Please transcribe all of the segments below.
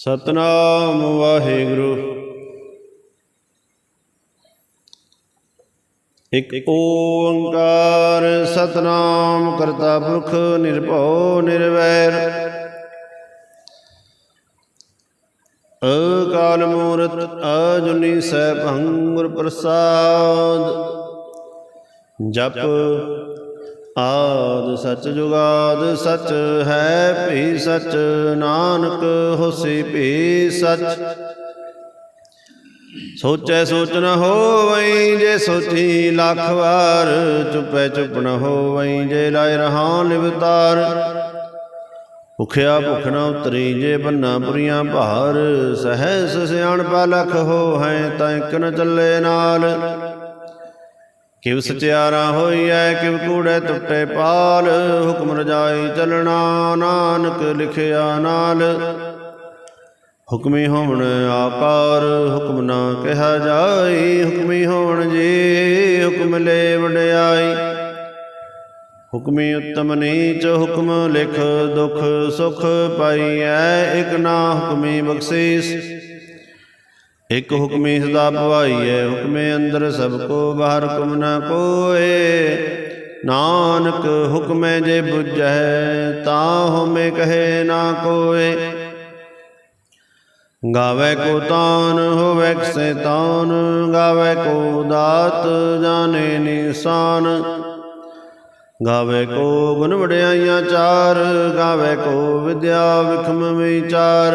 ਸਤਨਾਮ ਵਾਹਿਗੁਰੂ। ਇਕ ਓੰਕਾਰ ਸਤਨਾਮ ਕਰਤਾ ਪੁਰਖ ਨਿਰਭਉ ਨਿਰਵੈਰ। ਅਕਾਲ ਮੂਰਤ ਅਜੁਨੀ ਸੈਭੰ ਗੁਰ ਪ੍ਰਸਾਦ। ਜਪ ਆਦ ਸਚ ਜੁਗਾਦ ਸਚ ਹੈ ਭੀ ਸਚ, ਨਾਨਕ ਹੋਸੀ ਭੀ ਸਚ। ਸੋਚੈ ਸੋਚ ਨ ਹੋਵਈ ਜੇ ਸੋਚੀ ਲੱਖ ਵਾਰ, ਚੁਪੈ ਚੁਪ ਨ ਹੋਵਈ ਜੇ ਲਾਇ ਰਹਾ ਲਿਵਤਾਰ ਭੁਖਿਆ ਭੁਖ ਨ ਉਤਰੀ ਜੇ ਬੰਨਾ ਪੁਰੀਆਂ ਭਾਰ ਸਹਿਸ ਸਿਆਣ ਪਾ ਲਖ ਹੋ ਹੈ ਤਾਂ ਇਕ ਚੱਲੇ ਨਾਲ। ਕਿਵ ਸਚਿਆਰਾ ਹੋਈਐ ਕਿਵ ਕੂੜੇ ਟੁੱਟੇ ਪਾਲ, ਹੁਕਮ ਰਜਾਈ ਚਲਣਾ ਨਾਨਕ ਲਿਖਿਆ ਨਾਲ। ਹੁਕਮੀ ਹੋਣ ਆਕਾਰ, ਹੁਕਮ ਨਾ ਕਿਹਾ ਜਾਈ, ਹੁਕਮੀ ਹੋਣ ਜੀ, ਹੁਕਮ ਲੈ ਵਡਿਆਈ। ਹੁਕਮੀ ਉਤਮ ਨੀਚ, ਹੁਕਮ ਲਿਖ ਦੁਖ ਸੁਖ ਪਾਈਐ, ਇਕ ਨਾ ਹੁਕਮੀ ਬਖਸ਼ੀਸ। ਇਕ ਹੁਕਮੀ ਸਦਾ ਭਵਾਈਐ, ਹੁਕਮੇ ਅੰਦਰ ਸਭ ਕੋ ਬਾਹਰ ਹੁਕਮ ਨ ਕੋਏ ਨਾਨਕ ਹੁਕਮੇ ਜੇ ਬੁਝੈ, ਤਾ ਹਉਮੈ ਕਹੇ ਨਾ ਕੋਏ। ਗਾਵੇ ਕੋ ਤਾਨ, ਹੋਵੇ ਕਿਸੈ ਤਾਨ, ਗਾਵੇ ਕੋ ਦਾਤ, ਜਾਣੇ ਨਿਸ਼ਾਨ। ਗਾਵੇ ਕੋ ਗੁਣ ਵਡਿਆਈਆਂ ਚਾਰ, ਗਾਵੇ ਕੋ ਵਿਦਿਆ ਵਿਖਮ ਵਿਚਾਰ।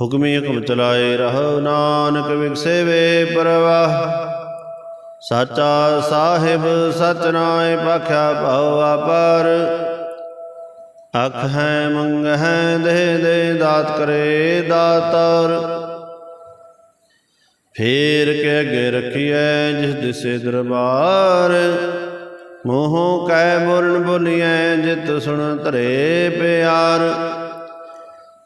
ਹੁਕਮੀ ਹੁਕਮ ਚਲਾਏ ਰਹੋ ਨਾਨਕ ਵਿਗਸੇ ਵੇ ਪਰਵਾਹ। ਸਾਚਾ ਸਾਹਿਬ ਸਚ ਨਾਏ ਪਾਖਿਆ ਭਉ ਆਪਰ ਅਖ ਹੈ, ਮੰਗ ਹੈ ਦੇ ਦੇ ਦਾਤ ਕਰੇ ਦਾਤਰ। ਫੇਰ ਕੇ ਅਗੇ ਰਖੀਐ ਜਿਸ ਦਿਸੇ ਦਰਬਾਰ। ਮੋਹ ਕੈ ਬੁਰਨ ਬੋਲੀਐ ਜਿਤ ਸੁਣ ਧਰੇ ਪਿਆਰ।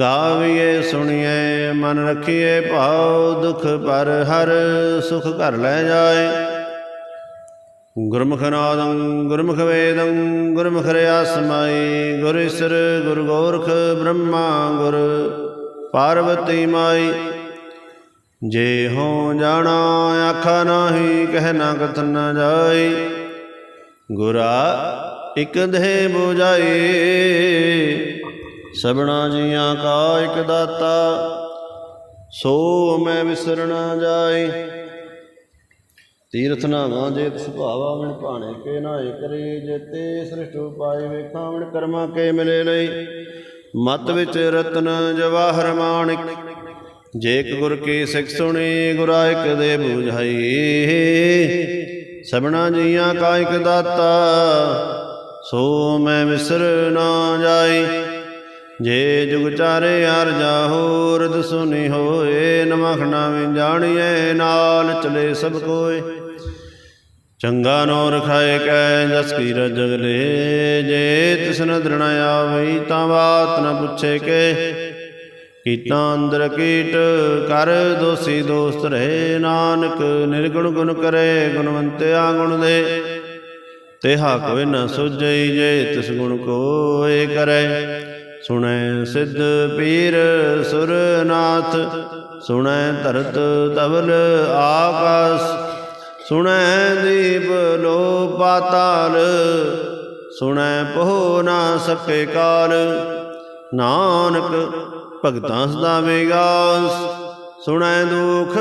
ਗਾਵੀਏ, ਸੁਣੀਏ, ਮਨ ਰੱਖੀਏ, ਭਾਉ ਦੁਖ ਪਰ ਹਰ ਸੁਖ ਘਰ ਲੈ ਜਾਏ। ਗੁਰਮੁਖ ਨਾਦੰ, ਗੁਰਮੁਖ ਵੇਦੰ, ਗੁਰਮੁਖ ਰਿਆ ਸਮਾਈ ਗੁਰ ਈਸਰ ਗੁਰ ਗੋਰਖ, ਬ੍ਰਹਮਾ, ਗੁਰ ਪਾਰਵਤੀ ਮਾਈ। ਜੇ ਹੋ ਜਾਣਾ, ਆਖਾ ਨਾਹੀ, ਕਹਿ ਨਾ ਕਥਨ ਨ ਜਾਈ। ਗੁਰਾ ਇਕ ਦੇਹ 부ਜਾਈ ਸਭਨਾ ਜੀਆਂ ਕਾ ਇਕ ਦਾਤਾ, ਸੋ ਮੈਂ ਵਿਸਰਣਾ ਜਾਈ ਤੀਰਥ ਨਾਵਾਂ ਜੇ ਤਿਸ ਭਾਵਾ ਮਨ ਭਾਣੇ, ਕੇ ਨਾਏ ਕਰੇ ਜੇਤੇ ਸ੍ਰਿਸ਼ਟ ਉਪਾਏ ਵੇਖਾਂ ਮਨ ਕਰਮਾਂ ਕੇ ਮਿਲੇ ਲਈ। ਮਤ ਵਿੱਚ ਰਤਨ ਜਵਾਹਰ ਮਾਣਿਕ, ਜੇ ਗੁਰ ਕੀ ਸਿੱਖ ਸੁਣੀ, ਗੁਰਾ ਦੇ ਬੁਝਾਈ। ਸਭਨਾ ਜੀਆਂ ਕਾ ਇਕ ਦਾਤਾ, ਸੋ ਮੈਂ ਵਿਸਰ ਨਾ ਜਾਈ ਜੇ ਜੁਗ ਚਾਰੇ ਅਰ ਜਾਹੋ ਰਦ ਸੁਨੀ ਹੋਏ ਨਮਖਣਾ ਵਿ ਜਾਣੀਏ ਨਾਲ ਚਲੇ ਸਭ ਕੋਏ। ਚੰਗਾ ਨੋ ਰਖਾਏ ਕੈ ਜਸ ਕੀ ਰਜਗ ਜੇ ਤਿਸ ਨ ਆਵਈ ਤਾਂ ਬਾਤ ਨ ਪੁੱਛੇ ਕੇ। ਕੀਟਾਂ ਅੰਦਰ ਕੀਟ, ਕਰ ਦੋਸੀ ਦੋਸਤ ਰਹੇ, ਨਾਨਕ ਨਿਰਗੁਣ ਗੁਣ ਕਰੇ, ਗੁਣਵੰਤਿਆ ਗੁਣ ਦੇ। ਤੇਹਾ ਕੋਈ ਨ ਸੁਝਈ, ਜੇ ਤਿਸ ਗੁਣ ਕੋਏ ਕਰੇ। ਸੁਣੈ ਸਿੱਧ ਪੀਰ ਸੁਰਨਾਥ, ਸੁਣੈ ਧਰਤ ਤਵਲ ਆਕਾਸ, ਸੁਣੈ ਦੀਪ ਲੋ ਪਾਤਾਲ, ਸੁਣੈ ਪਹੁ ਨਾ ਸਕੇ ਕਾਲ, ਨਾਨਕ ਭਗਤਾਂ ਸਦਾ ਵਿਗਾਸ, ਸੁਣੈ ਦੁਖ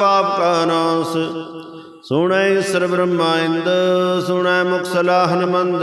ਪਾਪ ਕਾ ਨਾਸ, ਸੁਣੈ ਈਸਰ ਬ੍ਰਹਮਾ ਇੰਦ, ਸੁਣੈ ਮੁਖ ਸਲਾਹਨ ਮੰਦ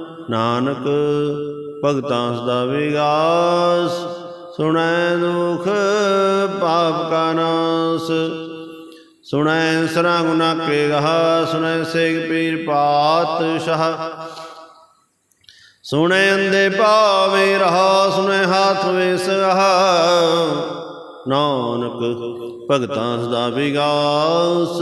ਨਾਨਕ ਭਗਤਾਂ ਸਦਾ ਵਿਗਾਸ, ਸੁਣੈ ਦੁਖ ਪਾਪ ਕਾ ਨਾਸ। ਸੁਣੈ ਸਰਾ ਗੁਨਾ ਕੇ ਰਹਾ ਸੁਣੈ ਸੇਗ ਪੀਰ ਪਾਤਸ਼ਾਹ। ਸੁਣੈ ਅੰਦੇ ਭਾਵੇ ਰਹਾ, ਸੁਣੈ ਹਾਥ ਵੇਸ ਸਹਾ ਨਾਨਕ ਭਗਤਾਂ ਸਦਾ ਵਿਗਾਸ।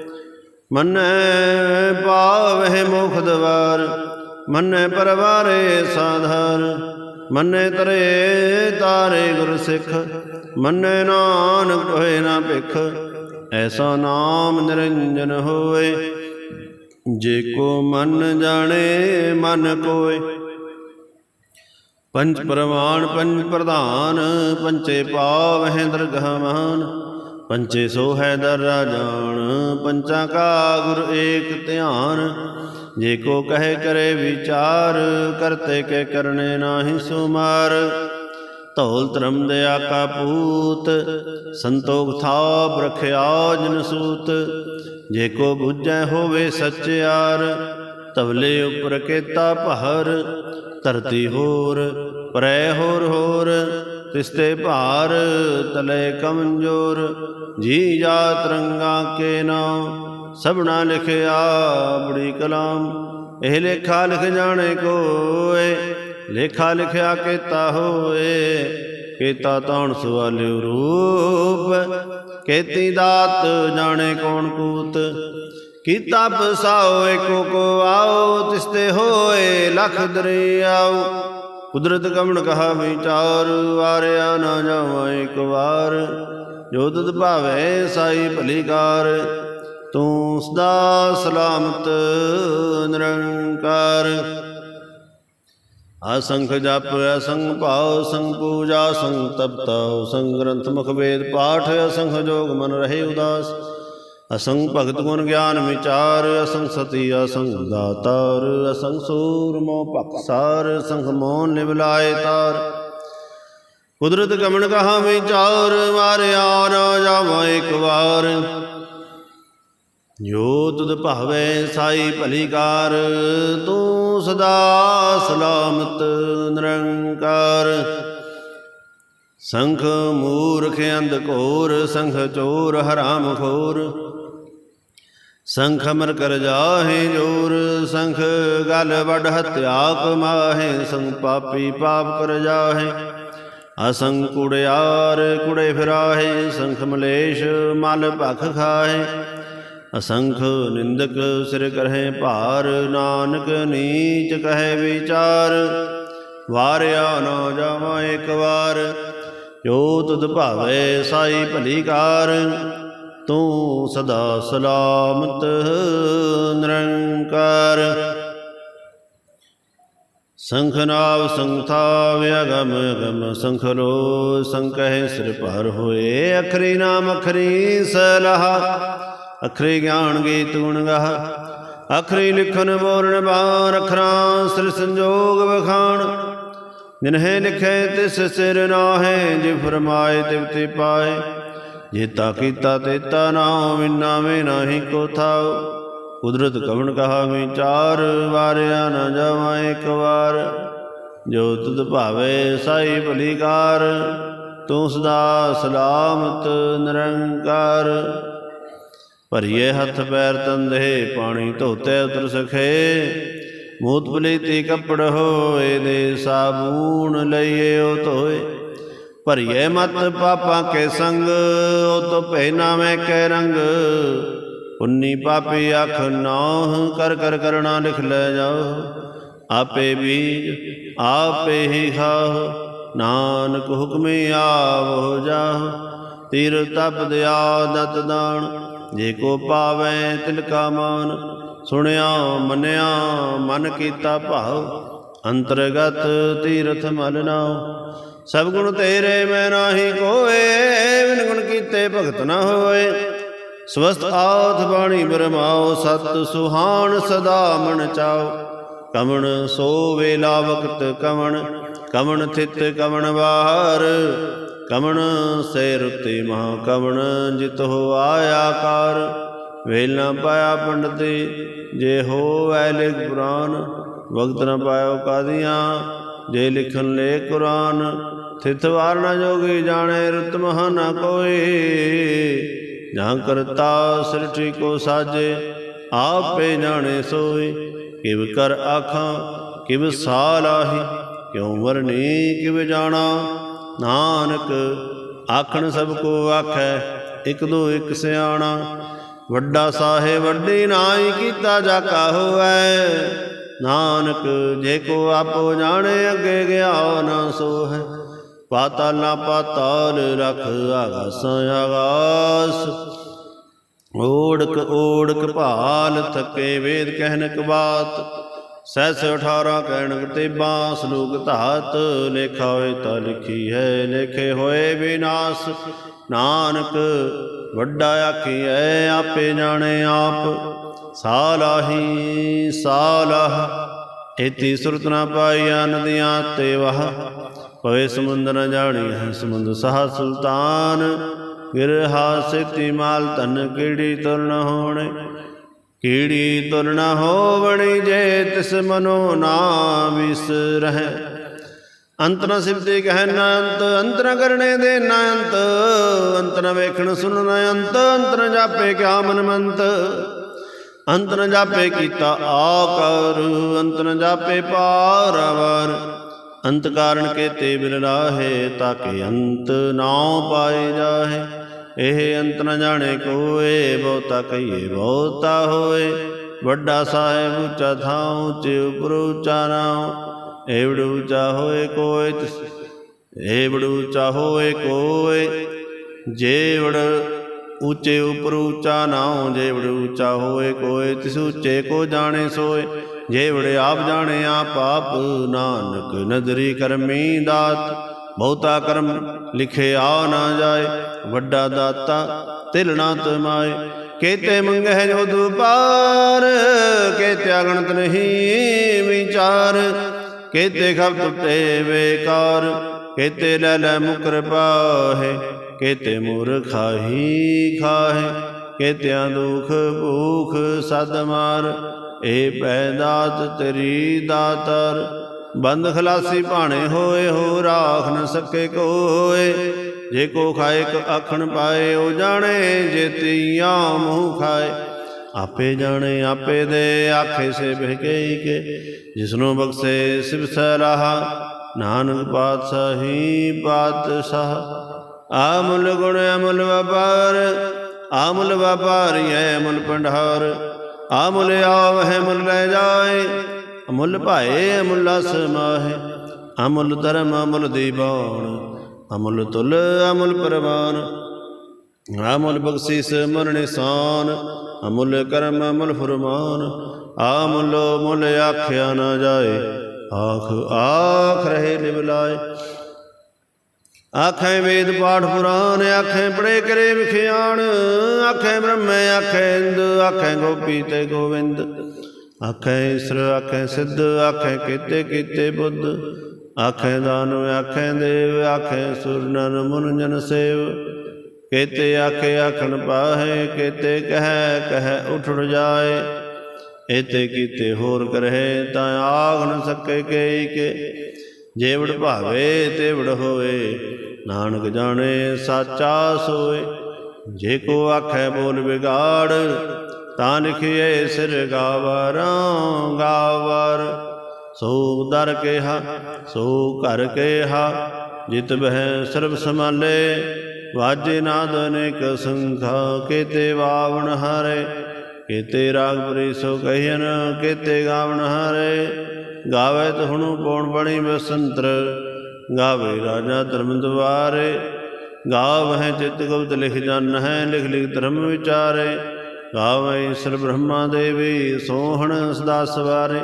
ਮੰਨੈ ਪਾਵਹਿ ਮੁਖ ਦਵਾਰ, ਮੰਨੈ ਪਰਵਾਰੇ ਸਾਧਾਰ, ਮੰਨੈ ਤਰੇ ਤਾਰੇ ਗੁਰ ਸਿੱਖ, ਮੰਨੈ ਨਾਨਕ ਹੋਏ ਨਾ ਭਿਖ, ਐਸਾ ਨਾਮ ਨਿਰੰਜਨ ਹੋਏ ਜੇ ਕੋ ਮਨ ਜਾਣੇ, ਮਨ ਕੋਏ ਪੰਜ ਪ੍ਰਮਾਣ ਪੰਜ ਪ੍ਰਧਾਨ ਪੰਚੇ ਪਾਵਹਿ ਦਰਗਹ ਮਹਾਨ। ਪੰਚੇ ਸੋ ਹੈ ਦਰ ਰਾਜਾਨ ਪੰਚਾ ਕਾ ਗੁਰ ਏਕ ਧਿਆਨ। ਜੇ ਕੋ ਕਹੇ ਕਰੇ ਵਿਚਾਰ, ਕਰਤੇ ਕੇ ਕਰਨੇ ਨਾਹੀ ਸੁਮਾਰ। ਧੌਲ ਧਰਮ ਦਇਆ ਕਾ ਪੂਤ, ਸੰਤੋਖ ਥਾਪ ਰਖਿਆ ਜਨ ਸੂਤ। ਜੇ ਕੋ ਬੁੱਝੈ ਹੋਵੇ ਸਚਿਆਰ ਤਵਲੇ ਉਪਰ ਕੇਤਾ ਪਹਰ ਧਰਤੀ ਹੋਰ, ਪਰੈ ਹੋਰ ਹੋਰ ਤਿਸਤੇ ਭਾਰ ਤਲੇ ਕਮਜੋਰ, ਜੀ ਜਾ ਰੰਗਾ ਕੇ ਨਾਮ, ਸਭਨਾ ਲਿਖਿਆ ਬੜੀ ਕਲਾਮ। ਇਹ ਲੇਖਾ ਲਿਖ ਜਾਣੇ ਕੋਏ, ਲੇਖਾ ਲਿਖਿਆ ਕੀਤਾ ਹੋਏ, ਕੀਤਾ ਤਾਣ ਸਵਾਲਿਓ ਰੂਪ। ਕੀਤੀ ਦਾਤ ਜਾਣੇ ਕੌਣ ਕੂਤ ਕੀਤਾ ਪਸਾਓ ਏਕੋ ਕੋ ਆਓ ਤਿਸਤੇ ਹੋਏ ਲਖ ਦਰਿਆਉ। ਕੁਦਰਤ ਕਮਣ ਕਹਾ ਵਿਚਾਰ, ਵਾਰਿਆ ਨਾ ਜਾਵਾਂ ਇੱਕ ਵਾਰ। ਜੋ ਤੁਧ ਭਾਵੇ ਸਾਈ ਭਲੀਕਾਰ ਤੂੰ ਸਦਾ ਸਲਾਮਤ ਨਿਰੰਕਾਰ। ਅਸੰਖ ਜਪ ਅਸੰਗ ਭਾਉ ਸੰਗ ਪੂਜਾ ਸੰਗ ਤਪਤਾ ਸੰਗ ਗ੍ਰੰਥ ਮੁਖ ਵੇਦ ਪਾਠ, ਅਸੰਖ ਜੋਗ ਮਨ ਰਹੇ ਉਦਾਸ। ਅਸੰਗ ਭਗਤ ਗੁਣ ਗਿਆਨ ਵਿਚਾਰ, ਅਸੰਗ ਸਤੀ, ਅਸੰਗ ਦਾਤਾਰ, ਅਸੰਗ ਸੂਰ ਮੋ ਪਕਸਾਰ ਸੰਖ ਮੋਨ ਨਿਵਲਾਏ ਤਾਰ। ਕੁਦਰਤ ਗਮਨ ਕਹਾ ਵਿਚਾਰ ਮਾਰਿਆ ਨਾ ਜਾਵਾਂ ਇੱਕ ਵਾਰ। ਜੋ ਤੁਧ ਭਾਵੇ ਸਾਈ ਭਲੀਕਾਰ, ਤੂੰ ਸਦਾ ਸਲਾਮਤ ਨਿਰੰਕਾਰ। ਸੰਖ ਮੂਰਖ ਅੰਧ ਘੋਰ, ਸੰਖ ਚੋਰ ਹਰਾਮ ਖੋਰ। ਸੰਖ ਅਮਰ ਕਰ ਜਾਹੇ ਜੋਰ, ਸੰਖ ਗਲ ਵਡ ਹਤਿਆ ਕਮਾਹੇ ਸੰਗ ਪਾਪੀ ਪਾਪ ਕਰ ਜਾਹੇ। ਅਸੰਖ ਕੁੜਿਆਰ ਕੁੜੇ ਫਿਰਾਹੇ, ਸੰਖ ਮਲੇਸ਼ ਮਲ ਭਖ ਖਾਹੇ। ਅਸੰਖ ਨਿੰਦਕ ਸਿਰ ਕਰਹਿ ਭਾਰ, ਨਾਨਕ ਨੀਚ ਕਹੈ ਵਿਚਾਰ। ਵਾਰਿਆ ਨਾ ਜਾਵਾਂ ਇੱਕ ਵਾਰ, ਜੋ ਤੁਧ ਭਾਵੇ ਸਾਈ ਭਲੀਕਾਰ ਤੂੰ ਸਦਾ ਸਲਾਮਤ ਨਿਰੰਕਾਰ। ਸੰਖਨਾਵ ਸੰਥਾ ਵਿਅਗਮ ਅਗਮ ਸੰਖਲੋ ਸੰਕਹਿ ਸਿਰ ਭਰ ਹੋਏ, ਅਖਰੀ ਨਾਮ ਅਖਰੀ ਸਲਾਹ। ਅਖਰੀ ਗਿਆਨ ਗੀਤ ਗੁਣ ਗਾਹ, ਅਖਰੀ ਲਿਖਨ ਬੋਲਣ ਬਾਰ ਅਖਰਾਂ ਸਿਰ ਸੰਜੋਗ ਵਖਾਣ। ਜਿਨਹਿ ਲਿਖੇ ਤਿਸ ਸਿਰ ਨਾਹੇ, ਜੇ ਫਰਮਾਏ ਤਿਵ ਤੇ ਪਾਏ। ਜੇਤਾ ਕੀਤਾ ਤੇਤਾ ਨਾਮ ਵਿਨਾ ਵੇ ਨਾਹੀ ਕੋ ਥਾਉ। ਕੁਦਰਤ ਕਵਣ ਕਹਾ ਵਿਚਾਰ ਵਾਰਿਆ ਨ ਜਾਵਾਂ ਇੱਕ ਵਾਰ। ਜੋ ਤੁਧ ਭਾਵੇ ਸਾਈ ਭਲੀਕਾਰ, ਤੂੰ ਸਦਾ ਸਲਾਮਤ ਨਿਰੰਕਾਰ। ਭਰੀਏ ਹੱਥ ਪੈਰ ਤੰਦੇ ਪਾਣੀ ਧੋਤੇ ਉਤਰ ਸਖੇ। ਮੂਤ ਪਲੀਤੀ ਕੱਪੜ ਹੋਏ ਦੇ ਸਾਬੂਨ ਲਈਏ ਉਹ ਧੋਏ। ਭਰੀਏ ਮਤ ਪਾਪਾਂ ਕੇ ਸੰਗ, ਉਹ ਤੋ ਪਹਿਨਾ ਮੈਂ ਕੈ ਰੰਗ। ਪੁੰਨੀ ਪਾਪੀ ਅੱਖ ਨਾਹ, ਕਰ ਕਰ ਕਰਣਾ ਲਿਖ ਲੈ ਜਾਓ। ਆਪੇ ਬੀਜ, ਆਪੇ ਹੀ ਖਾਹ, ਨਾਨਕ ਹੁਕਮੇ ਆਵੋ ਜਾਹ। ਤੀਰ ਤਪ ਦਿਆ ਦਤ ਦਾਨ, ਜੇ ਕੋ ਪਾਵੈ ਤਿਲ ਕਾ ਮਾਨ। ਸੁਣਿਆ, ਮੰਨਿਆ, ਮਨ ਕੀਤਾ ਭਾਵ ਅੰਤਰਗਤ ਤੀਰਥ ਮਲ ਨਾਉ। ਸਭ ਗੁਣ ਤੇਰੇ ਮੈਂ ਨਾਹੀ ਕੋਏ, ਬਿਨ ਗੁਣ ਕੀਤੇ ਭਗਤ ਨਾ ਹੋਏ। ਸਵਸਤ ਆਥ ਬਾਣੀ ਬਰਮਾਓ ਸਤ ਸੁਹਾਣ ਸਦਾ ਮਨ ਚਾਓ ਕਵਣ ਸੋ ਵੇਲਾ ਵਕਤ ਕਵਣ ਕਵਣ ਥਿਤ ਕਵਣ ਬਾਹਰ ਕਵਣ ਸੇ ਰੁਤੇ ਮਹਾ ਕਵਣ ਜਿਤ ਹੋ ਆਇਆ ਕਾਰ। ਵੇਲ ਪਾਇਆ ਪੰਡਤੇ, ਜੇ ਹੋਵੈ ਲਿਖ ਪੁਰਾਨ ਵਕਤ ਨਾ ਪਾਇਓ ਕਾਦੀਆਂ, ਜੇ ਲਿਖਨ ਲੈ ਕੁਰਾਨ ਥਿਤ ਵਾਰ ਨਾ ਜੋਗੀ ਜਾਣੇ ਰਤ ਮਹਾ ਨਾ ਕੋਈ ਜਾਂ ਕਰਤਾ ਸ੍ਰਿਸ਼ਟੀ ਕੋ ਸਾਜੇ, ਆਪੇ ਜਾਣੇ ਸੋਏ। ਕਿਵ ਕਰ ਆਖਾਂ, ਕਿਵ ਸਾਲ ਸਾਲਾਹੀ ਕਿਉ ਵਰਨੀ ਕਿਵ ਜਾਣਾ। ਨਾਨਕ, ਆਖਣ ਸਭ ਕੋ ਆਖੈ, ਇਕ ਦੋ ਇਕ ਸਿਆਣਾ। ਵੱਡਾ ਸਾਹੇ ਵੱਡੀ ਨਾਈ ਕੀਤਾ ਜਾ ਕਾ ਹੋਐ ਨਾਨਕ, ਜੇ ਕੋ ਆਪੋ ਜਾਣੇ, ਅੱਗੇ ਗਿਆ ਨਾ ਸੋ ਹੈ ਪਾਤਾਲਾ ਪਾਤਾਲ ਰਖ ਆਗਾਸਾਂ ਆਗਾਸ। ਓੜਕ ਓੜਕ ਭਾਲ ਥਕੇ ਵੇਦ ਕਹਿਨਕ ਬਾਤ। ਸੈਸ 18 ਕਹਿਣਕ ਤੇ ਬਾਸ ਲੋਕ ਧਾਤ, ਲੇਖਾ ਹੋਏ ਤਾਂ ਲਿਖੀ ਹੈ, ਲੇਖੇ ਹੋਏ ਵਿਨਾਸ਼। ਨਾਨਕ, ਵੱਡਾ ਆਖੀ ਹੈ, ਆਪੇ ਜਾਣੇ ਆਪ। ਸਾਲਾਹੀ ਸਾਲਾਹ ਇਤੀ ਸੁਰਤ ਨਾ ਪਾਈਆ ਨਦੀਆਂ ਤੇ ਵਾਹ। ਪਵੇ ਸਮੁੰਦਰ ਨ ਜਾਣੀ ਹੈ ਸਮੁੰਦ ਸਹਾ ਸੁਲਤਾਨ ਗਿਰਹਾ ਸਿਤੀ ਮਾਲ ਤਨ ਕਿਹੜੀ ਤੁਲ ਹੋਣੇ। ਕੀੜੀ ਤੁਲ ਨ ਹੋਵਣੀ ਜੇ ਤਿਸ ਮਨੋ ਨਾ ਵਿਸਰਹਿ ਅੰਤ ਨ ਕਹਿ ਨਾ ਅੰਤ ਅੰਤ ਕਰਨੇ ਦੇ ਨਾ ਅੰਤ। ਅੰਤ ਵੇਖਣ ਸੁਣ ਨਾ ਅੰਤ ਅੰਤ ਜਾਪੇ ਕਿਆ ਮਨ ਮੰਤ ਅੰਤ ਨ ਜਾਪੇ ਕੀਤਾ ਆਕਾਰ, ਅੰਤ ਨ ਜਾਪੇ ਪਾਰਵਰ। ਅੰਤ ਕਾਰਨ ਕੇਤੇ ਬਿਨ ਰਾਹੇ, ਤਾਕੇ ਅੰਤ ਨਾਉ ਪਾਏ ਜਾਹੇ। ਇਹ ਅੰਤ ਨ ਜਾਣੇ ਕੋਏ, ਬਹੁਤਾ ਕਹੀਏ ਬਹੁਤਾ ਹੋਏ। ਵੱਡਾ ਸਾਹਿਬ ਉੱਚਾ ਥਾਂ ਉੱਚੇ ਉਪਰ ਉੱਚਾ ਨਾਉ। ਏਵੜ ਉੱਚਾ ਹੋਏ ਕੋਏ ਤਿਸ ਏਵੜ ਉੱਚਾ ਹੋਏ ਕੋਏ। ਜੇਵੜ ਉੱਚੇ ਉਪਰ ਉੱਚਾ ਨਾਉ ਜੇਵੜ ਉੱਚਾ ਹੋਏ ਕੋਏ, ਤਿਸ ਉੱਚੇ ਕੋ ਜਾਣੇ ਸੋਏ। ਜੇਵੜ ਆਪ ਜਾਣੇ ਆਪ ਆਪ, ਨਾਨਕ ਨਦਰੀ ਕਰਮੀ ਦਾਤ। ਬਹੁਤਾ ਕਰਮ ਲਿਖੇ ਆ ਨਾ ਜਾਏ, ਵੱਡਾ ਦਾਤਾ ਤਿਲ ਨਾ ਤਮਾਏ। ਕੇਤੇ ਮੰਗਹਿ ਜੋ ਦੁਪਾਰ, ਕੇਤੇ ਅਗਣਤ ਨਹੀਂ ਵਿਚਾਰ। ਕੇਤੇ ਖਬ ਟੁੱਟੇ ਵੇਕਾਰ ਕੇਤੇ ਲੈ ਲੈ ਮੁਕਰ ਪਾਹੇ। ਕੇਤੇ ਮੁਰ ਖਾਹੀ ਖਾਹੇ ਕੇਤਿਆਂ ਦੁਖ ਭੂਖ ਸਦ ਮਾਰ। ਏ ਪੈਦਾਤ ਤੇਰੀ ਦਾਤਰ, ਬੰਦ ਖਲਾਸੀ ਭਾਣੇ ਹੋਏ, ਹੋ ਰਾਖ ਨ ਸਕੇ ਕੋਏ। ਜੇ ਕੋ ਖਾਏ ਕ ਆਖਣ ਪਾਏ, ਉਹ ਜਾਣੇ ਜੇਤੀਆਂ ਮੂੰਹ ਖਾਏ। ਆਪੇ ਜਾਣੇ, ਆਪੇ ਦੇ, ਆਖੇ ਸੇ ਬਹਿ ਕੇ। ਜਿਸਨੂੰ ਬਖਸ਼ੇ ਸਿਵ ਸਲਾਹਾ ਨਾਨਕ ਪਾਤਸ਼ਾਹੀ ਪਾਤਸ਼ਾਹ। ਆਮੁਲ ਗੁਣ ਅਮੁਲ ਵਪਾਰ, ਆਮੁਲ ਵਪਾਰੀ ਹੈ ਅਮੁਲ ਪੰਡਾਰ ਆਮੁਲ ਆਵਹਿ ਮੁਲ ਲੈ ਜਾਏ, ਅਮੁੱਲ ਭਾਏ ਅਮੁੱਲ ਸਮਾਹੇ ਅਮੁੱਲ ਧਰਮ ਅਮੁਲ ਦੀਵਾਨ ਅਮੁਲ ਤੁਲ ਅਮੁਲ ਪ੍ਰਵਾਨ। ਅਮੁਲ ਬਖਸ਼ਿਸ ਮਨ ਨਿਸ਼ਾਨ, ਅਮੁੱਲ ਕਰਮ ਅਮੁਲ ਫਰਮਾਨ। ਆਮੁੱਲ ਮੁੱਲ ਆਖਿਆ ਨਾ ਜਾਏ, ਆਖ ਆਖ ਰਹੇ ਨਿਵ ਲਾਏ ਆਖੇ ਵੇਦ ਪਾਠ ਪੁਰਾਨ, ਆਖੇ ਪੜੇ ਕਰੇ ਵਿਖਿਆਣ, ਆਖੇ ਬ੍ਰਹਮੇ, ਆਖੇ ਇੰਦ, ਆਖੇ ਗੋਪੀ ਤੇ ਗੋਵਿੰਦ। ਆਖੇ ਈਸ਼ਰ, ਆਖੇ ਸਿੱਧ, ਆਖੇ ਕੀਤੇ ਕੀਤੇ ਬੁੱਧ। ਆਖੇ ਦਾਨਵ, ਆਖੇ ਦੇਵ, ਆਖੇ ਸੁਰ ਨਰ ਮੁਨ ਜਨ ਸੇਵ। ਕੇਤੇ ਆਖੇ ਆਖਣ ਪਾਹੇ, ਕੇਤੇ ਕਹੈ ਕਹੈ ਉਠੜ ਜਾਏ। ਏਤੇ ਕੀਤੇ ਹੋਰ ਕਰਹਿ, ਤਾਂ ਆਖ ਨ ਸਕੇ ਕੇਈ ਕੇ। ਜੇਵੜ ਭਾਵੇ, ਤੇਵੜ ਹੋਏ ਨਾਨਕ ਜਾਣੇ ਸਾਚਾ ਸੋਏ, ਜੇ ਕੋ ਆਖੈ ਬੋਲ ਵਿਗਾੜ, ਤਾਂ ਲਿਖਿਏ ਸਿਰ ਗਾਵਰ ਗਾਵਰ। ਸੋ ਦਰ ਕੇਹਾ ਸੋ ਘਰ ਕੇਹਾ, ਜਿਤ ਬਹਿ ਸਰਬ ਸਮਾਲੇ ਵਾਜੇ ਨਾਦ ਅਨੇਕ ਸੰਖਾ, ਕੇਤੇ ਵਾਵਣ ਹਾਰੇ। ਕੇਤੇ ਰਾਗ ਪਰੀ ਸੋ ਕਹਿਨ ਕੇਤੇ ਗਾਵਣ ਹਾਰੇ। ਗਾਵੇ ਤਹੁਣੁ ਪਉਣ ਬਣੀ ਬਸੰਤਰ ਗਾਵੇ ਰਾਜਾ ਧਰਮ ਦੁਆਰੇ ਗਾਵਹਿ ਚਿਤ ਗੁਪਤ ਲਿਖ ਜਨ ਹੈ ਲਿਖ ਲਿਖ ਧਰਮ ਵਿਚਾਰੇ। ਗਾਵੇ ਈਸ਼ਰ ਬ੍ਰਹਮਾ ਦੇਵੀ ਸੋਹਣ ਸਦਾ ਸਵਾਰੇ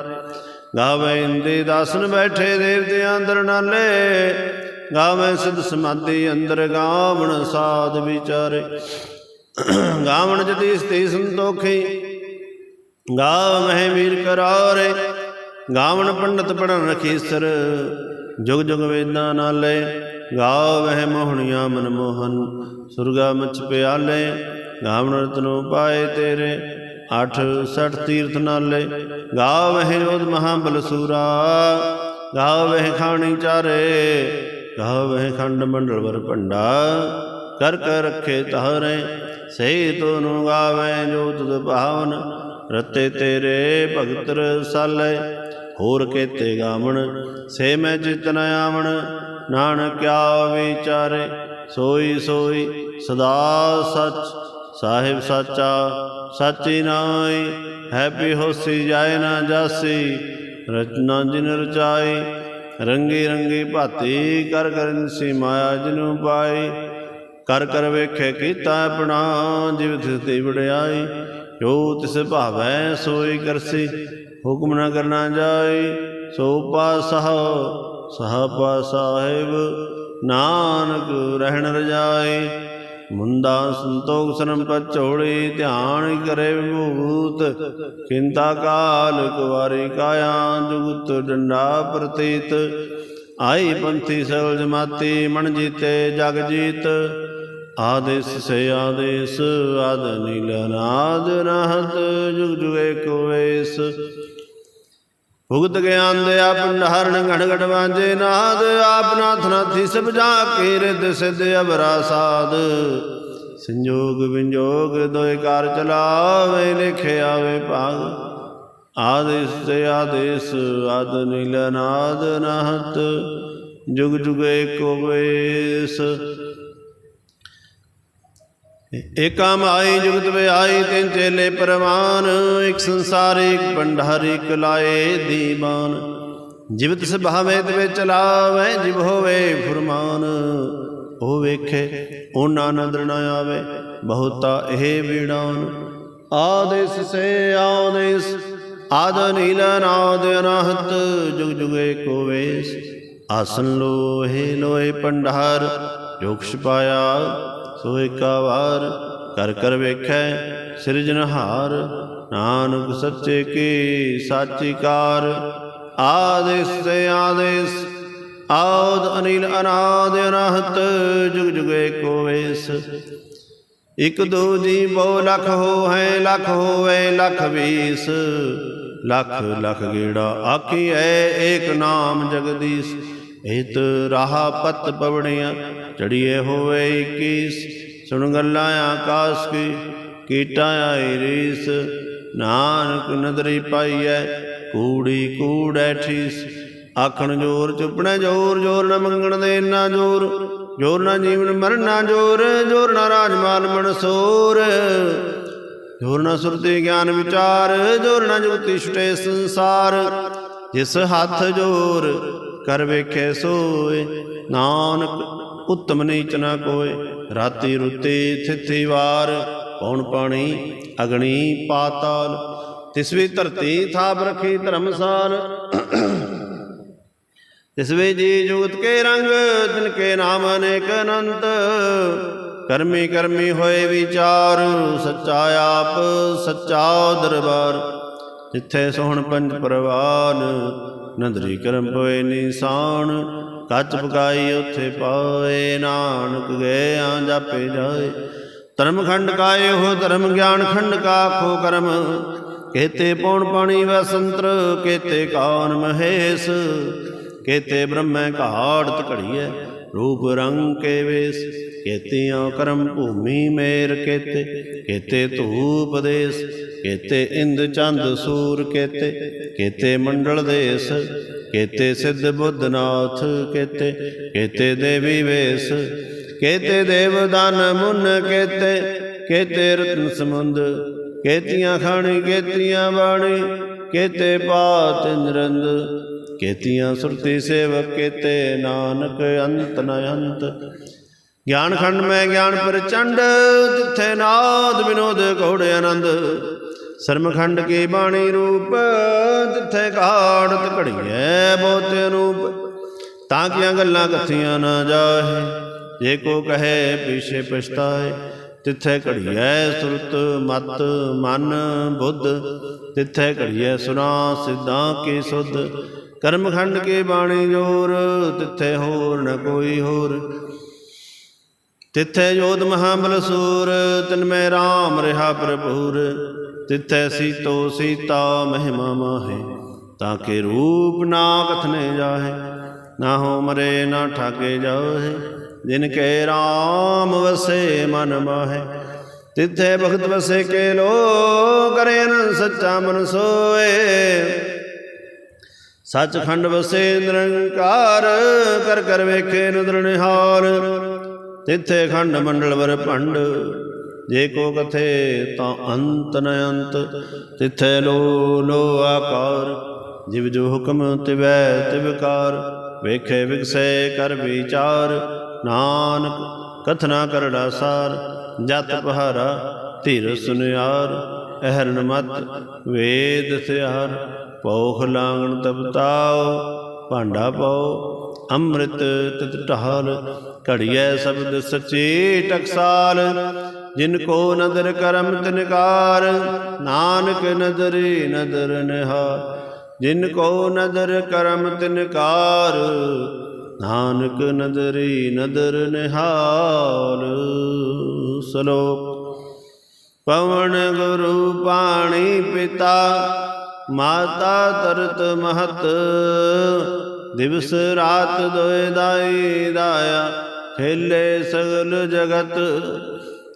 ਗਾਵੇ ਇੰਦੇ ਦਾਸਨ ਬੈਠੇ ਦੇਵਤਿਆਂ ਅੰਦਰ ਨਾਲੇ। ਗਾਵੇ ਸਿਧ ਸਮਾਧੀ ਅੰਦਰ ਗਾਵਣ ਸਾਧ ਵਿਚਾਰੇ। ਗਾਵਣ ਜਤੀ ਸਤੀ ਸੰਤੋਖੀ। ਗਾਵਹਿ ਵੀਰ ਕਰਾਰੇ। ਗਾਵਣ ਪੰਡਤ ਪੜਨ ਰਖੀਸਰ। ਜੁਗ ਜੁਗ ਵੇਦਾਂ ਨਾਲੇ, ਗਾਵਹਿ ਮੋਹਣੀਆਂ ਮਨ ਮੋਹਨ ਸੁਰਗਾ ਮਚ ਪਿਆਲੇ, ਗਾਵਣ ਰਤਨੋ ਪਾਏ ਤੇਰੇ, ਅਠ ਸਠ ਤੀਰਥ ਨਾਲੇ, ਗਾਵਹਿ ਰੋਧ ਬਲਸੂਰਾ ਸੂਰਾ ਗਾਵਹਿ ਖਾਣੀ ਚਾਰੇ, ਗਾਵਹਿ ਖੰਡ ਮੰਡਲ ਵਰ ਭੰਡਾ, ਕਰ ਕਰ ਰੱਖੇ ਤਾਰੇ ਸਹੀ ਤੋਨੂੰ ਗਾਵੇ ਜੋ ਤੁਧ ਭਾਵਨ ਰਤੇ ਤੇਰੇ ਭਗਤ ਰਸਾਲੇ ਹੋਰ ਕੇਤੇ ਗਾਵਣ, ਸੇ ਮੈਂ ਚਿਤ ਚਿਤਨ ਆਵਣ। ਨਾਨਕਿਆ ਵਿਚਾਰੇ, ਸੋਈ ਸੋਈ, ਸਦਾ ਸਚ, ਸਾਹਿਬ ਸਾਚਾ, ਸਾਚੀ ਨਾਈ ਹੈਪੀ ਹੋਸੀ ਜਾਏ ਨਾ ਜਾਸੀ। ਰਚਨਾ ਜਿਨ ਰਚਾਈ, ਰੰਗੀ ਰੰਗੀ ਭਾਤੀ, ਕਰ ਕਰਨ ਸੀ ਮਾਇਆ ਜਿਨੂ ਪਾਈ। ਕਰ ਕਰ ਵੇਖੇ ਕੀਤਾ ਆਪਣਾ, ਜਿਵ ਤਿਸ ਤੇ ਵਡਿਆਈ, ਜੋ ਤਿਸ ਭਾਵੈ ਸੋਈ ਕਰਸੀ। ਹੁਕਮ ਨਾ ਕਰਨਾ ਜਾਏ, ਸੋ ਪਾਸਾ, ਸਹ ਸਾਹਿਬ, ਨਾਨਕ ਰਹਿਣ ਰਜਾਏ। ਮੁੰਦਾ ਸੰਤੋਖ ਸਰਮ ਪਚੋੜੀ ਧਿਆਨ ਕਰੇ ਵਿਭੂਤ ਕਿੰਤਾ ਕਾਲ ਕੁਵਾਰੀ ਕਾਇਆ, ਜੁਗਤ ਡੰਡਾ ਪ੍ਰਤੀਤ। ਆਈ ਪੰਥੀ ਸਗਲ ਜਮਾਤੀ ਮਨ ਜੀਤੇ ਜਗ ਜੀਤ। ਆਦੇਸ ਸੇ ਆਦੇਸ ਆਦ ਨੀਲ ਨਾਦ ਰਹਤ, ਜੁਗ ਜੁਗੇ ਕੋ ਵੇਸ। ਭੁਗਤ ਗਿਆਨ ਦੇ ਆਪ ਭੰਡਾਰਨ ਘੜ ਘੜ ਵਾਂਜੇ ਨਾਦ, ਆਪ ਨਾਥ ਨਾਥੀ ਸਭ ਜਾ ਕੇ ਸਿਧ ਅਬਰਾ ਸਾਧ ਸੰਜੋਗ ਵਿੰਜੋਗ ਦੋਇ ਕਾਰ ਚਲਾਵੇ ਲਿਖਿਆ ਆਵੇ ਭਾਗ। ਆਦੇਸ ਤੇ ਆਦੇਸ ਆਦ ਨੀਲ ਨਾਦ ਨਹਤ। ਜੁਗ ਜੁਗ ਏਕੋ ਵੇਸ ਏਕਾ ਮਾਈ ਜੁਗਤ ਵਿਆਈ ਤਿੰਨ ਚੇਲੇ ਪਰਵਾਨ, ਇੱਕ ਸੰਸਾਰ, ਇੱਕ ਭੰਡਾਰ, ਇੱਕ ਲਾਏ ਦੀਵਾਨ। ਜਿਵਤ ਸੁਭਾਵੇ ਤੇ ਚਲਾਵੇ ਜਿਵ ਹੋਵੇ ਫੁਰਮਾਨ। ਉਹ ਵੇਖੇ ਉਹਨਾਂ ਨਦਰ ਨ ਆਵੇ, ਬਹੁਤਾ ਇਹ ਵੀੜਾਨ। ਆਦੇਸ ਸੇ ਆਦੇਸ ਆਦ ਨੀਲ ਨਾਦ ਅਨਹਤ, ਜੁਗ ਜੁਗ ਏਕੋ ਵੇਸ ਆਸਨ ਲੋਹੇ ਲੋਹੇ ਭੰਡਾਰ, ਜੋਖਸ਼ ਪਾਇਆ ਸੋ ਏਕਾ ਵਾਰ ਕਰ ਕਰ ਵੇਖੈ ਸਿਰਜਨਹਾਰ ਨਾਨਕ ਸੱਚੇ ਕੀ ਸਾਚੀ ਕਾਰ। ਆਦੇਸ ਤੇ ਆਦੇਸ, ਆਦ ਅਨਿਲ ਅਨਾਦ ਅਨਹਤ, ਜੁਗ ਜੁਗ ਏਕੋ ਵੇਸ। ਇਕ ਦੋ ਜੀ ਬਹੁ ਲਖ ਹੋ ਹੈ ਲਖ ਹੋਵੇ, ਲਖ ਵੀਸ। ਲਖ ਲਖ ਗੇੜਾ ਆਖੀ ਐ ਏਕ ਨਾਮ ਜਗਦੀਸ਼। ਏਤ ਰਾਹਾ ਪਤ ਪਵਣਿਆ ਚੜੀਏ ਹੋਵੇ 21 ਸੁਣ ਗੱਲਾਂ ਆਕਾਸ ਕੀ, ਕੀਟਾ ਆਈ ਰੀਸ। ਨਾਨਕ ਨਦਰੀ ਪਾਈਐ, ਕੂੜੀ ਕੂੜੈ ਠੀਸ। ਆਖਣ ਜੋਰ ਚੁੱਪਣਾ ਜੋਰ ਜੋਰ ਨ ਮੰਗਣ ਦੇ ਨਾ ਜੋਰ। ਜੋਰ ਨਾ ਜੀਵਨ ਮਰਨਾ ਜੋਰ ਜੋਰ ਨਾ ਰਾਜ ਰਾਜਮਾਨ ਮਨਸੂਰ ਜੋਰ ਨਾ ਸੁਰਤੀ ਗਿਆਨ ਵਿਚਾਰ, ਜੋਰ ਨਾ ਜੁਗਤੀ ਛੁਟੇ ਸੰਸਾਰ। ਜਿਸ ਹੱਥ ਜੋਰ, ਕਰ ਵੇਖੇ ਸੋਏ। ਨਾਨਕ ਉਤਮ ਨੀਚ ਨਾ ਕੋਏ। ਰਾਤੀ ਰੁੱਤੀ ਥਿਥੀ ਵਾਰ ਪੌਣ ਪਾਣੀ ਅਗਣੀ ਪਾਤਾਲ। ਤਿਸ ਧਰਤੀ ਥਾਪ ਰਖੀ ਧਰਮਸਾਲ। ਤਿਸ ਜੀ ਜੁਗਤ ਕੇ ਰੰਗ ਤਿਨ ਕੇ ਨਾਮ ਅਨੇਕ ਅਨੰਤ। ਕਰਮੀ ਕਰਮੀ ਹੋਏ ਵਿਚਾਰ, ਸੱਚਾ ਆਪ, ਸੱਚਾ ਦਰਬਾਰ। ਜਿੱਥੇ ਸੋਹਣ ਪੰਜ ਪ੍ਰਵਾਨ, ਨੰਦਰੀ ਕਰਮ ਪਏ ਨਿਸ਼ਾਨ। ਕੱਚ ਪਕਾਈ ਉੱਥੇ ਪਾਏ, ਨਾਨਕ ਗਿਆ ਜਾਪੇ ਜਾਏ। ਧਰਮ ਖੰਡ ਕਾਏ ਹੋ ਧਰਮ ਗਿਆਨ ਖੰਡ ਕਾ ਖੋ ਕਰਮ। ਕੇਤੇ ਪੌਣ ਪਾਣੀ ਵਸੰਤਰ ਕੇਤੇ ਕਾਨ ਮਹੇਸ਼। ਕੇਤੇ ਬ੍ਰਹਮੈ ਘਾੜਤ ਘੜੀਐ, ਰੂਪ ਰੰਗ ਕੇ ਵੇਸ। ਕੇਤਿਆਂ ਕਰਮ ਭੂਮੀ ਮੇਰ ਕੇਤੇ ਕੇਤੇ ਧੂਪ ਦੇਸ। ਕੇਤੇ ਇੰਦ ਚੰਦ ਸੂਰ ਕੇਤੇ ਕੇਤੇ ਮੰਡਲ ਦੇਸ। ਕੇਤੇ ਸਿੱਧ ਬੁੱਧਨਾਥ, ਕੇਤੇ ਕੇਤੇ ਦੇਵੀ ਵੇਸ, ਕੇਤੇ ਦੇਵ ਦਾਨ ਮੁਨ, ਕੇਤੇ ਕੇਤੇ ਰਤਨ ਸਮੁੰਦ, ਕੇਤੀਆਂ ਖਾਣੀ, ਕੇਤੀਆਂ ਬਾਣੀ, ਕੇਤੇ ਪਾਤ ਨਿਰੰਦ ਕੇਤੀਆਂ ਸੁਰਤੀ ਸੇਵਕ, ਕੇਤੇ ਨਾਨਕ ਅੰਤ ਨ ਅੰਤ। ਗਿਆਨ ਖੰਡ ਮੈਂ ਗਿਆਨ ਪ੍ਰਚੰਡ, ਜਿੱਥੇ ਨਾਦ ਵਿਨੋਦ ਘੋੜੇ ਆਨੰਦ। ਸਰਮਖੰਡ ਕੀ ਬਾਣੀ ਰੂਪ ਜਿੱਥੇ ਘਾੜਤ ਘੜੀਐ, ਬਹੁਤ ਅਨੂਪ ਤਾਂ ਕਿ ਗੱਲਾਂ ਕਥੀਆਂ ਨਾ ਜਾਹੇ? ਜੇ ਕੋ ਕਹੇ, ਪਿਛੇ ਪਛਤਾਏ, ਤਿੱਥੇ ਘੜੀਐ ਸੁਰਤ, ਮਤ, ਮਨ, ਬੁੱਧ, ਤਿੱਥੇ ਘੜੀਐ ਸੁਨਾ ਸਿੱਧਾਂ ਕੀ ਸੁਧ? ਕਰਮਖੰਡ ਕੇ ਬਾਣੀ ਜੋਰ, ਤਿੱਥੇ ਹੋਰ ਨ ਕੋਈ ਹੋਰ। ਤਿੱਥੇ ਜੋਧ ਮਹਾਬਲ ਸੂਰ, ਤਿਨ ਮੈਂ RAM ਰਹਾ ਪ੍ਰਭੂਰ ਤਿੱਥੇ ਸੀਤੋ ਸੀਤਾ ਮਹਿਮਾ ਮਾਹੇ, ਤਾਂ ਕੇ ਰੂਪ ਨਾ ਕਥਨੇ ਜਾਹੇ, ਨਾ ਹੋ ਮਰੇ ਨਾ ਠਾਕੇ ਜਾਹੇ, ਜਿਨ ਕੇ RAM ਵਸੇ ਮਨ ਮਾਹੇ। ਤਿੱਥੇ ਭਗਤ ਵਸੇ ਕੇ ਲੋ ਕਰੇ ਨ ਸੱਚਾ ਮਨ ਸੋਏ। ਸੱਚਖੰਡ ਵਸੇ ਨਿਰੰਕਾਰ ਕਰ ਕਰ ਵੇਖੇ ਨਦਰ ਤਿੱਥੇ ਖੰਡ ਮੰਡਲ ਵਰ ਭੰਡ ਜੇ ਕੋ ਕਥੇ ਤਾਂ ਅੰਤ ਨ ਅੰਤ, ਤਿੱਥੇ ਲੋ ਲੋ ਆਕਾਰ। ਜਿਵ ਜੋ ਹੁਕਮ ਤਿਵੈ ਤਿਵਕਾਰ ਵੇਖੇ ਵਿਗਸੇ ਕਰ ਵਿਚਾਰ। ਨਾਨਕ ਕਥਨਾ ਕਰੜਾ ਸਾਰ, ਜਤ ਪਹਾਰਾ ਧੀਰ ਸੁਨਿਆਰ। ਅਹਰਨ ਮਤ, ਵੇਦ ਸਿਆਰ, ਪੌਖ ਲਾਂਗਣ ਤਪਤਾਓ ਭਾਂਡਾ ਪਾਓ ਅੰਮ੍ਰਿਤ ਤਿਤ ਢਾਲ। ਘੜੀਐ ਸ਼ਬਦ ਸਚੇ ਟਕਸਾਲ ਜਿਨ ਕੋ ਨਦਰ ਕਰਮ ਤਿਨਕਾਰ, ਨਾਨਕ ਨਦਰੀ ਨਦਰ ਨਿਹਾਰ। ਜਿਨ ਕੋ ਨਦਰ ਕਰਮ ਤਿਨਕਾਰ, ਨਾਨਕ ਨਦਰੀ ਨਦਰ ਨਿਹਾਲ। ਸਲੋਕ, ਪਵਨ ਗੁਰੂ ਪਾਣੀ ਪਿਤਾ, ਮਾਤਾ ਤਰਤ ਮਹਤ। ਦਿਵਸ ਰਾਤ ਦੋਇ ਦਾਈ ਦਾਇਆ, ਖੇਲੇ ਸਗਲ ਜਗਤ।